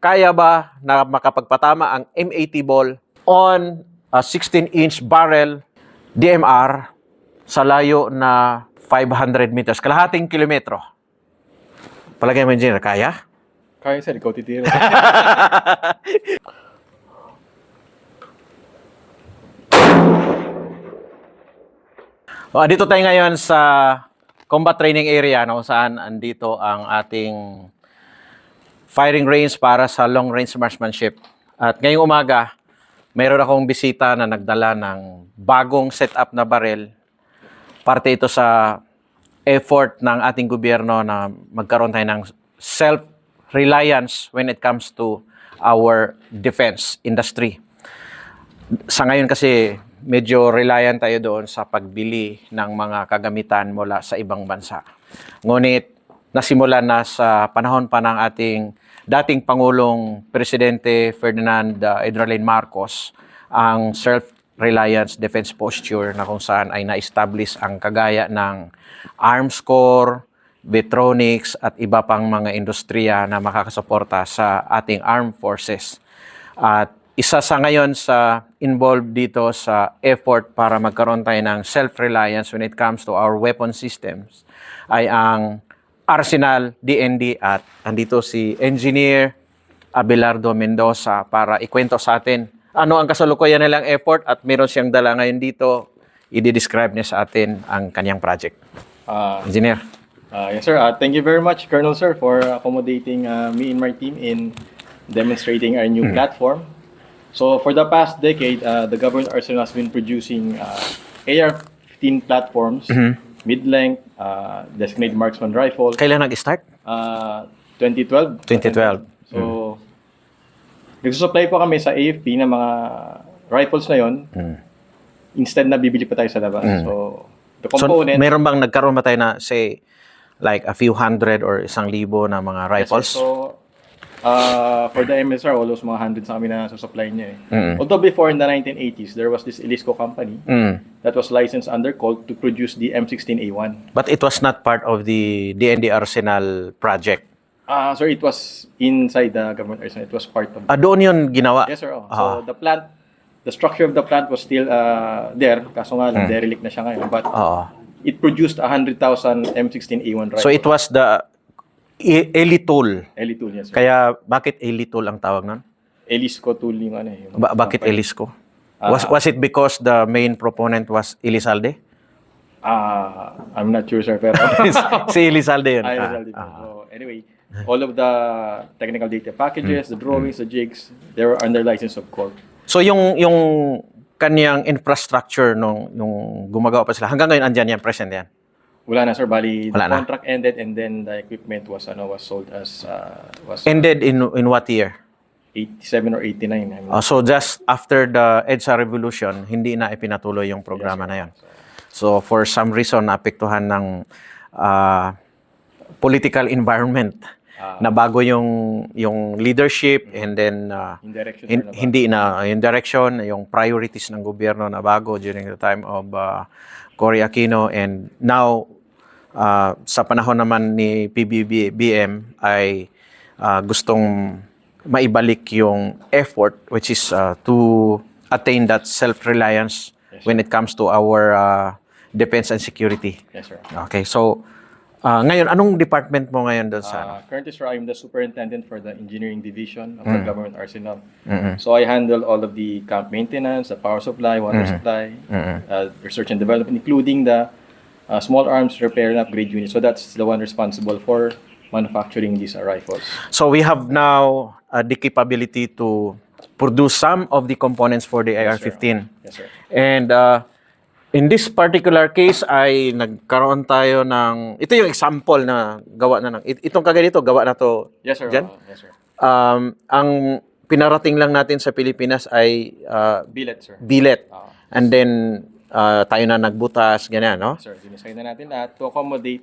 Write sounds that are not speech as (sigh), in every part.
kaya ba na makapagpatama ang M80 ball on a 16-inch barrel DMR sa layo na 500 meters, kalahating kilometro. Palagay mo, engineer, kaya? Kaya sir, ikaw titira. (laughs) O, dito tayo ngayon sa combat training area no, saan andito ang ating firing range para sa long range marksmanship. At ngayong umaga, mayroon akong bisita na nagdala ng bagong setup na barel. Parte ito sa effort ng ating gobyerno na magkaroon tayo ng self-reliance when it comes to our defense industry sa ngayon kasi medyo reliant tayo doon sa pagbili ng mga kagamitan mula sa ibang bansa. Ngunit nasimulan na sa panahon pa ng ating dating Pangulong Presidente Ferdinand uh, Edralin Marcos ang self-reliance defense posture na kung saan ay na-establish ang kagaya ng arms corps, Vetronics at iba pang mga industriya na makakasuporta sa ating armed forces. At isa sa ngayon sa involved dito sa effort para magkaroon tayo ng self-reliance when it comes to our weapon systems ay ang Arsenal DND at andito si Engineer Abelardo Mendoza para ikwento sa atin ano ang kasalukuyan nilang effort at meron siyang dala ngayon dito. I-describe niya sa atin ang kanyang project. Ah, Engineer. ah, yes sir, Ah, thank you very much Colonel sir for accommodating ah, me and my team in demonstrating our new platform. So for the past decade, ah, the government arsenal has been producing ah, AR-15 platforms, mid-length, ah, designated marksman rifle, Kailan nag-start? ah, 2012. 2012. So, nagsusupply po kami sa AFP ng mga rifles na yon. Instead na bibili pa tayo sa labas. So, the So, component... meron bang nagkaroon ba tayo na, say, like a few hundred or isang libo na mga rifles? Yes. So, uh, for the MSR, almost mga hundreds na kami na supply niya eh. Mm. Although before in the 1980s, there was this Elisco company Mm. That was licensed under Colt to produce the M16A1. But it was not part of the DND Arsenal project. Ah, sir, it was inside the government arsenal. It was part of Ah, doon yun ginawa? Yes, sir. oh. Ah. So, the plant, the structure of the plant was still uh, there. Kaso nga Hmm. lang, derelict na siya ngayon. But Oo. it produced 100,000 M16A1 rifles. So it was the e- Elitool. Eli tool, yes, sir. Kaya bakit Elitool ang tawag nun? Elisco tool yung ano eh. Ba- bakit company. Was, was it because the main proponent was Elizalde? Ah, I'm not sure, sir. Pero... (laughs) si Elizalde yun. (laughs) Ah, Rizal din. ah. So, anyway, all of the technical data packages, Hmm. the drawings, the jigs, they were under license of Colt. So yung yung kanyang infrastructure nung yung gumagawa pa sila hanggang ngayon andyan yan present yan. Wala na, sir. Bali, Wala the na. contract ended and then the equipment was ano was sold as uh, was Ended in in what year? 87 or 89. I mean. Uh, so just after the EDSA revolution, hindi na ipinatuloy yung programa na yan. So for some reason naapektuhan ng ah, political environment na bago yung yung leadership and then ah, In direction, na ba? hindi na yung direction, yung priorities ng gobyerno na bago during the time of uh, Cory Aquino and now ah, sa panahon naman ni PBBM ay ah, gustong maibalik yung effort which is ah, to attain that self-reliance when it comes to our ah, defense and security. Yes, sir. Okay, so ah, ngayon anong department mo ngayon doon sa? Uh, currently, sir, I'm the superintendent for the engineering division of Hmm. the government arsenal. So I handle all of the camp maintenance, the power supply, water Hmm. supply, uh, research and development, including the uh, small arms repair and upgrade unit. So that's the one responsible for manufacturing these uh, rifles. So we have now uh, the capability to produce some of the components for the AR-15. Yes, sir. And uh, in this particular case ay nagkaroon tayo ng ito yung example na gawa na ng it- itong kaganito gawa na to Yes, sir. Jan? Uh, yes, sir. um, ang pinarating lang natin sa Pilipinas ay uh, Billet, sir. billet Ah. and then uh, tayo na nagbutas ganyan no Sir, dinisay na natin lahat to accommodate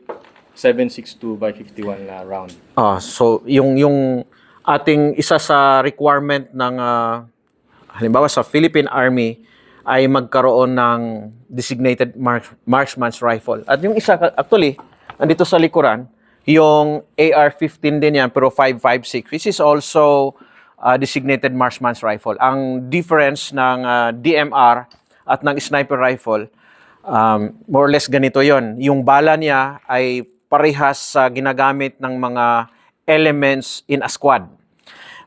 762 by 51 na round. Ah, so yung yung ating isa sa requirement ng ah, halimbawa sa Philippine Army ay magkaroon ng designated marks, marksman's rifle. At yung isa actually andito sa likuran, yung AR-15 din yan pero 556 which is also uh, designated marksman's rifle. Ang difference ng uh, DMR at ng sniper rifle, um, more or less ganito yon. Yung bala niya ay parehas sa ginagamit ng mga elements in a squad.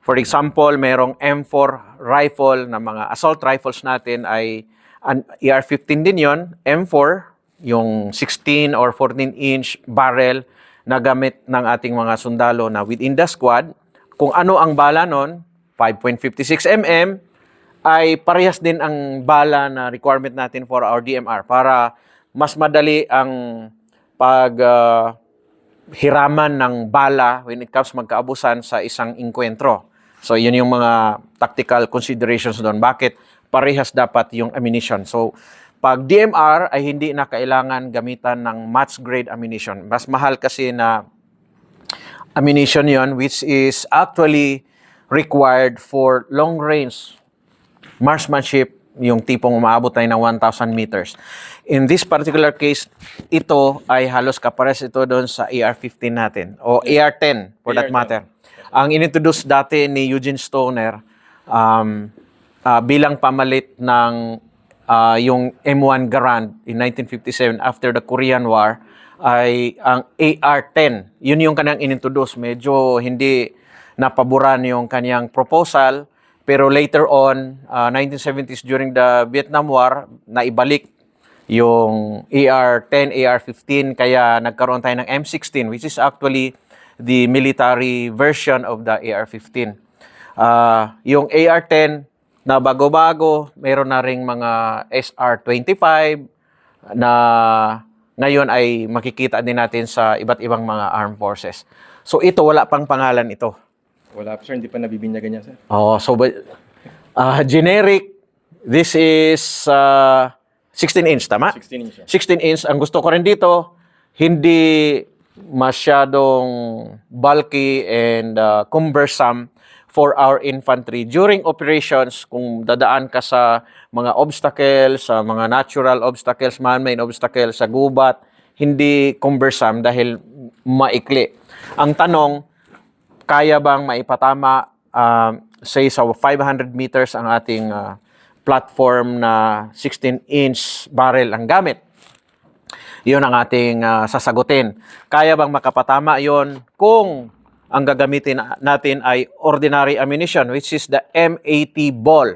For example, merong M4 rifle na mga assault rifles natin ay an ER-15 din yon, M4, yung 16 or 14 inch barrel na gamit ng ating mga sundalo na within the squad. Kung ano ang bala nun, 5.56 mm, ay parehas din ang bala na requirement natin for our DMR para mas madali ang pag ah, hiraman ng bala when it comes magkaabusan sa isang inkwentro. So, yun yung mga tactical considerations doon. Bakit parehas dapat yung ammunition? So, pag DMR ay hindi na kailangan gamitan ng match grade ammunition. Mas mahal kasi na ammunition yon which is actually required for long range marksmanship, yung tipong umaabot tayo ng 1,000 meters. In this particular case, ito ay halos kapares ito doon sa AR-15 natin, o AR-10 for that AR-10. matter. Ang inintroduce dati ni Eugene Stoner um, ah, bilang pamalit ng ah, yung M1 Garand in 1957 after the Korean War ay ang AR-10. Yun yung kanyang inintroduce. Medyo hindi napaboran yung kanyang proposal pero later on, uh, 1970s during the Vietnam War, naibalik yung AR-10, AR-15, kaya nagkaroon tayo ng M16, which is actually the military version of the AR-15. Uh, yung AR-10 na bago-bago, meron na ring mga SR-25 na ngayon ay makikita din natin sa iba't ibang mga armed forces. So ito, wala pang pangalan ito. Wala sir, hindi pa nabibinyagan niya sir. Oh, so but uh, generic this is uh, 16 inch tama? 16 inch siya. 16 inch ang gusto ko rin dito hindi masyadong bulky and uh, cumbersome for our infantry during operations kung dadaan ka sa mga obstacles, sa mga natural obstacles, man-made obstacles sa gubat, hindi cumbersome dahil maikli. Ang tanong, kaya bang maipatama uh, say sa 500 meters ang ating uh, platform na 16-inch barrel ang gamit? Yun ang ating uh, sasagutin. Kaya bang makapatama yon kung ang gagamitin natin ay ordinary ammunition which is the M80 ball?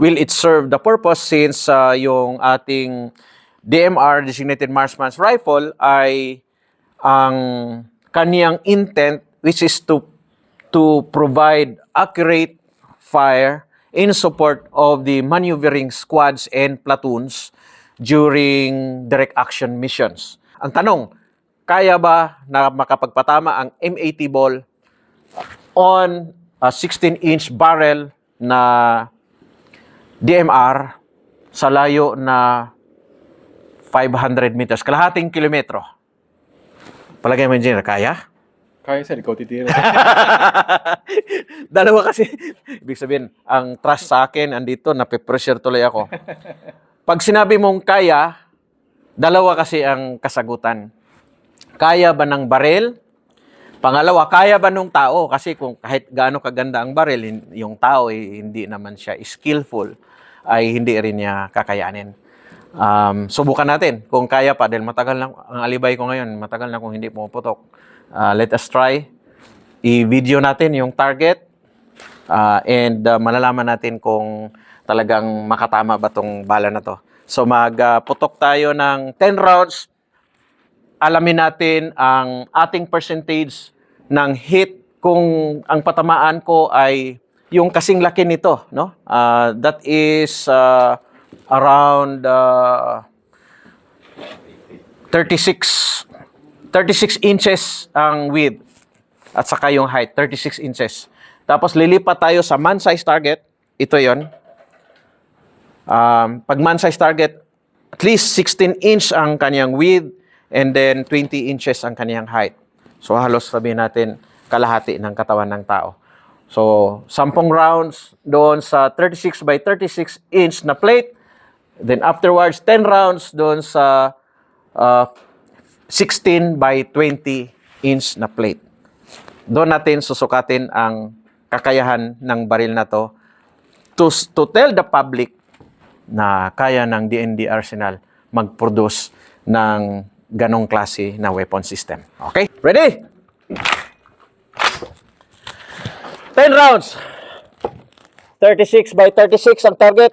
Will it serve the purpose since uh, yung ating DMR, Designated Marksman's Rifle, ay ang kaniyang intent which is to to provide accurate fire in support of the maneuvering squads and platoons during direct action missions. Ang tanong, kaya ba na makapagpatama ang M80 ball on a 16-inch barrel na DMR sa layo na 500 meters, kalahating kilometro? Palagay mo, engineer, kaya? Kaya sir, ikaw titira. (laughs) Dalawa kasi. Ibig sabihin, ang trust sa akin, andito, nape-pressure tuloy ako. (laughs) Pag sinabi mong kaya, dalawa kasi ang kasagutan. Kaya ba ng baril? Pangalawa, kaya ba ng tao? Kasi kung kahit gaano kaganda ang baril, yung tao eh, hindi naman siya skillful, ay hindi rin niya kakayanin. Um, subukan natin kung kaya pa dahil matagal na ang alibay ko ngayon, matagal na kung hindi pumuputok. Uh, let us try. I-video natin yung target uh, and uh, malalaman natin kung talagang makatama ba tong bala na to. So magputok tayo ng 10 rounds. Alamin natin ang ating percentage ng hit kung ang patamaan ko ay yung kasing laki nito, no? Uh, that is uh, around uh, 36 36 inches ang width at saka yung height, 36 inches. Tapos lilipat tayo sa man-size target. Ito yon. Um, pag man-size target, at least 16 inch ang kanyang width and then 20 inches ang kanyang height. So halos sabihin natin kalahati ng katawan ng tao. So, 10 rounds doon sa 36 by 36 inch na plate. Then afterwards, 10 rounds doon sa uh, 16 by 20 inch na plate. Doon natin susukatin ang kakayahan ng baril na to to, to tell the public na kaya ng DND Arsenal mag-produce ng ganong klase na weapon system. Okay? Ready? 10 rounds. 36 by 36 ang target.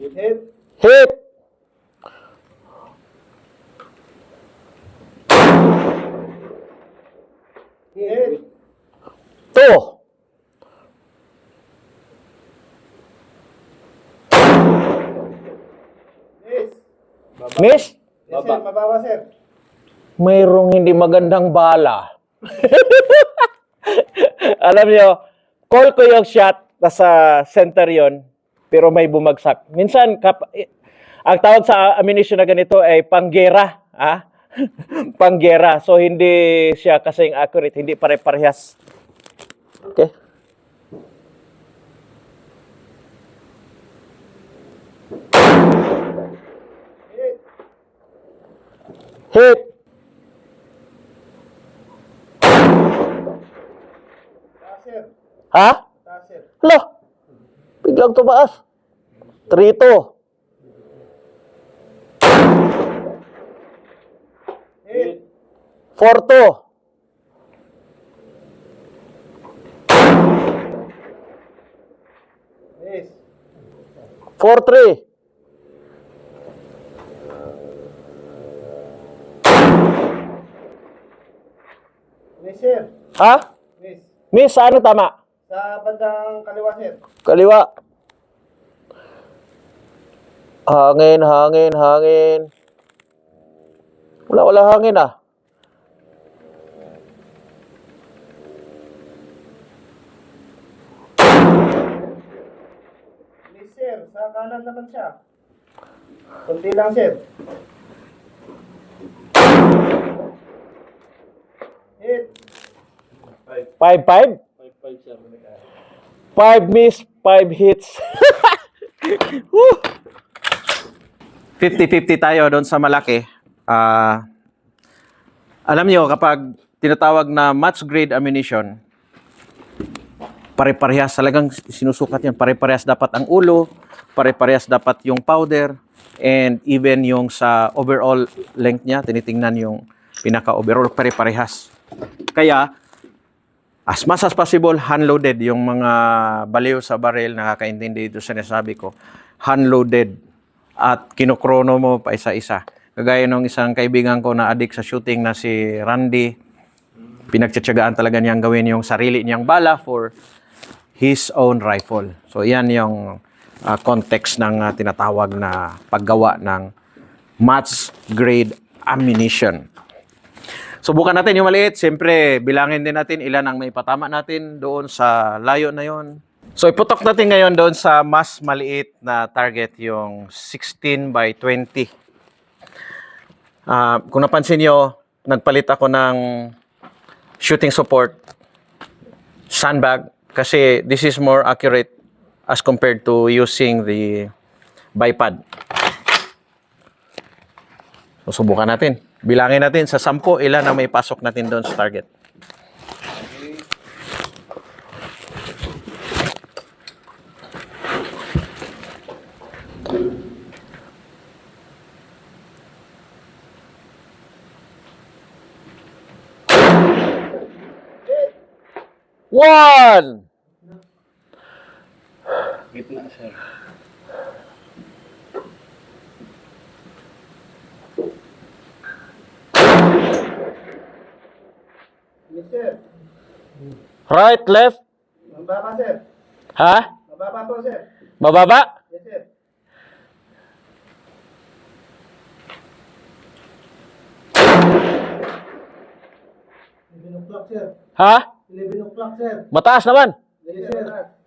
Hit. Hit. Two. Miss. Miss? Yes, sir. Mababa, sir. mayroong hindi magandang bala. (laughs) Alam niyo, call ko yung shot, nasa center yon pero may bumagsak. Minsan, kap- eh, ang tawag sa ammunition na ganito ay panggera. Ah? (laughs) panggera. So, hindi siya kasing accurate, hindi pare-parehas. Okay? Hit! Ha? Hala, biglang tumaas. 3-2. Hit. 4-2. Miss. 4-3. Miss, sir. Ha? Miss. Miss, ano tama? Sa bandang kaliwa, sir. Kaliwa. Hangin, hangin, hangin. Wala, wala hangin ah. Miss, sir. Sa kanan naman siya. Kunti lang, sir. Hit. 5-5? 5 miss, 5 hits. (laughs) Woo! 50-50 tayo doon sa malaki. Ah, alam niyo kapag tinatawag na match grade ammunition, pare-parehas talagang sinusukat yan. Pare-parehas dapat ang ulo, pare-parehas dapat yung powder, and even yung sa overall length niya, tinitingnan yung pinaka-overall, pare-parehas. Kaya, as much as possible, hand-loaded yung mga baliw sa baril, nakakaintindi dito sa nasabi ko, hand-loaded at kinokrono mo pa isa-isa. Kagaya nung isang kaibigan ko na adik sa shooting na si Randy, pinagtsatsagaan talaga niyang gawin yung sarili niyang bala for his own rifle. So yan yung ah, context ng ah, tinatawag na paggawa ng match grade ammunition. Subukan natin yung maliit. Siyempre, bilangin din natin ilan ang may patama natin doon sa layo na yon. So, iputok natin ngayon doon sa mas maliit na target, yung 16 by 20. Ah, kung napansin nyo, nagpalit ako ng shooting support sandbag kasi this is more accurate as compared to using the bipod. So, subukan natin. Bilangin natin sa 10 ilan ang may pasok natin doon sa target. One! Gitna, sir. Yes, sir. Right, left. Mababa, sir. Ha? Mababa po, sir. Mababa? Yes, sir. Eleven o'clock, sir. Ha? Eleven o'clock, sir. Mataas naman. Yes, sir.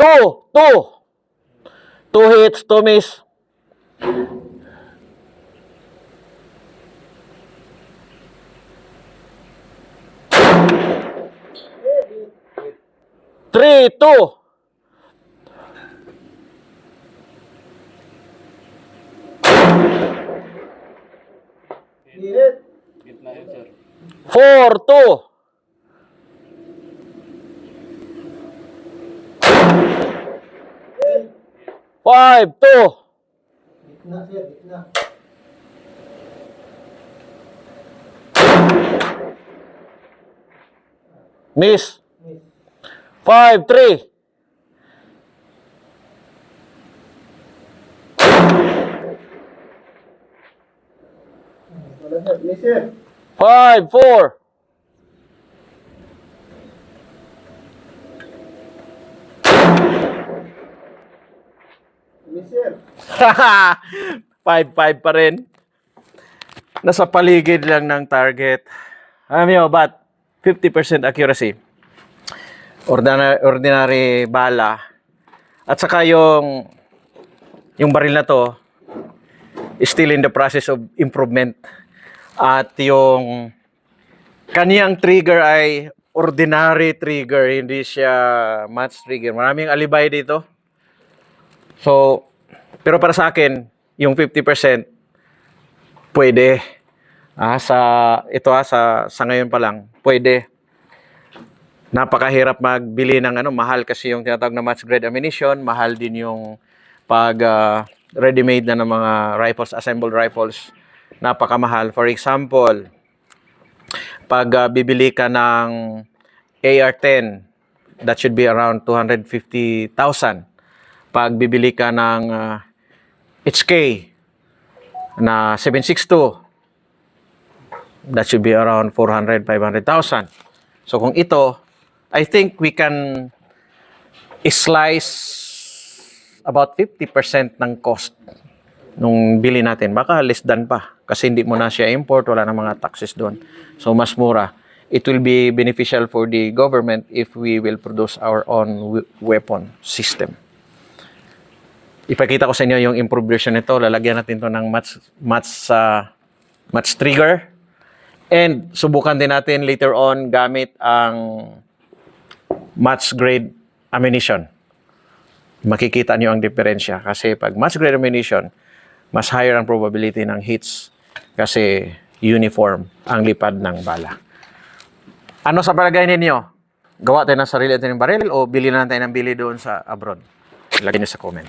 Two, two. Two hits, two miss. Three, two. Four, two. Five, two. Miss. Five, three. Five, four. (laughs) five, five pa rin. Nasa paligid lang ng target. Alam niyo, but 50% accuracy. Ordinary, ordinary bala. At saka yung yung baril na to is still in the process of improvement. At yung kaniyang trigger ay ordinary trigger, hindi siya match trigger. Maraming alibay dito. So, pero para sa akin, yung 50% pwede. Ah, sa ito ah, sa sa ngayon pa lang, pwede. Napakahirap magbili ng ano, mahal kasi yung tinatawag na match grade ammunition, mahal din yung pag ah, ready-made na ng mga rifles, assembled rifles, napakamahal. For example, pag ah, bibili ka ng AR-10, that should be around 250,000. Pag bibili ka ng ah, HK na 762, that should be around 400, 500,000. So kung ito, I think we can slice about 50% ng cost nung bili natin. Baka less than pa. Kasi hindi mo na siya import, wala na mga taxes doon. So mas mura. It will be beneficial for the government if we will produce our own we- weapon system. Ipakita ko sa inyo yung improved version nito. Lalagyan natin to ng match, match, sa match trigger. And subukan din natin later on gamit ang match grade ammunition. Makikita nyo ang diferensya. Kasi pag match grade ammunition, mas higher ang probability ng hits kasi uniform ang lipad ng bala. Ano sa palagay ninyo? Gawa tayo ng sarili natin ng baril o bili na tayo ng bili doon sa abroad? Ilagay nyo sa comment.